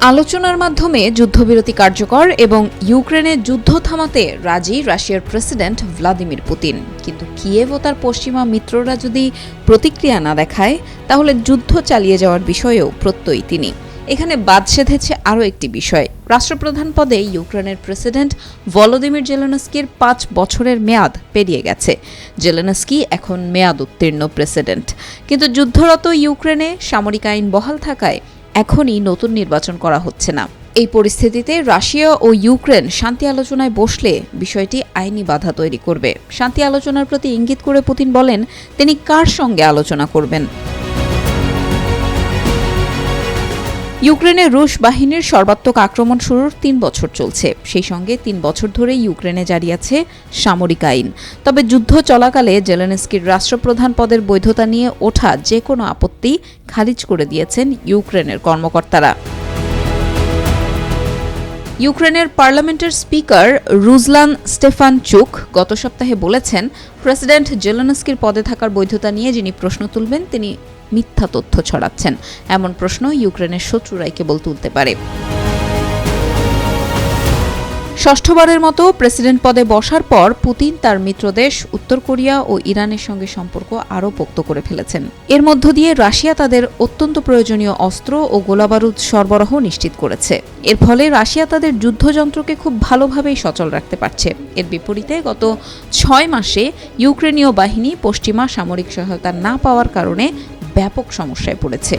আলোচনার মাধ্যমে যুদ্ধবিরতি কার্যকর এবং ইউক্রেনে যুদ্ধ থামাতে রাজি রাশিয়ার প্রেসিডেন্ট ভ্লাদিমির পুতিন। কিন্তু কিয়েভ ও তার পশ্চিমা মিত্ররা যদি প্রতিক্রিয়া না দেখায়, তাহলে যুদ্ধ চালিয়ে যাওয়ার বিষয়েও প্রত্যয়ী তিনি। এখানে বাদ সেধেছে আরও একটি বিষয়। রাষ্ট্রপ্রধান পদে ইউক্রেনের প্রেসিডেন্ট ভলোদিমির জেলেনস্কির পাঁচ বছরের মেয়াদ পেরিয়ে গেছে। জেলেনস্কি এখন মেয়াদ উত্তীর্ণ প্রেসিডেন্ট। কিন্তু যুদ্ধরত ইউক্রেনে সামরিক আইন বহাল থাকায় এখনই নতুন নির্বাচন করা হচ্ছে না। এই পরিস্থিতিতে রাশিয়া ও ইউক্রেন শান্তি আলোচনায় বসলে বিষয়টি আইনি বাধা তৈরি করবে। শান্তি আলোচনার প্রতি ইঙ্গিত করে পুতিন বলেন, তিনি কার সঙ্গে আলোচনা করবেন? ইউক্রেনে রুশ বাহিনীর সর্বাত্মক আক্রমণ শুরুর তিন বছর চলছে। সেই সঙ্গে তিন বছর ধরে ইউক্রেনে জারি আছে সামরিক আইন। তবে যুদ্ধ চলাকালে জেলেনস্কির রাষ্ট্রপ্রধান পদের বৈধতা নিয়ে ওঠা যে কোনো আপত্তি খারিজ করে দিয়েছেন ইউক্রেনের কর্মকর্তারা। ইউক্রেনের পার্লামেন্টের স্পিকার রুজলান স্টেফান চুক গত সপ্তাহে বলেছেন, প্রেসিডেন্ট জেলানস্কির পদে থাকার বৈধতা নিয়ে যিনি প্রশ্ন তুলবেন, তিনি মিথ্যা তথ্য ছড়াচ্ছেন। এমন প্রশ্ন ইউক্রেনের শত্রুরাই কেবল তুলতে পারে। ষষ্ঠবারের মতো প্রেসিডেন্ট পদে বসার পর পুতিন তার মিত্রদেশ উত্তর কোরিয়া ও ইরানের সঙ্গে সম্পর্ক আরও পোক্ত করে ফেলেছেন। এর মধ্য দিয়ে রাশিয়া তাদের অত্যন্ত প্রয়োজনীয় অস্ত্র ও গোলাবারুদ সরবরাহ নিশ্চিত করেছে। এর ফলে রাশিয়া তাদের যুদ্ধযন্ত্রকে খুব ভালোভাবেই সচল রাখতে পারছে। এর বিপরীতে গত ছয় মাসে ইউক্রেনীয় বাহিনী পশ্চিমা সামরিক সহায়তা না পাওয়ার কারণে ব্যাপক সমস্যায় পড়েছে।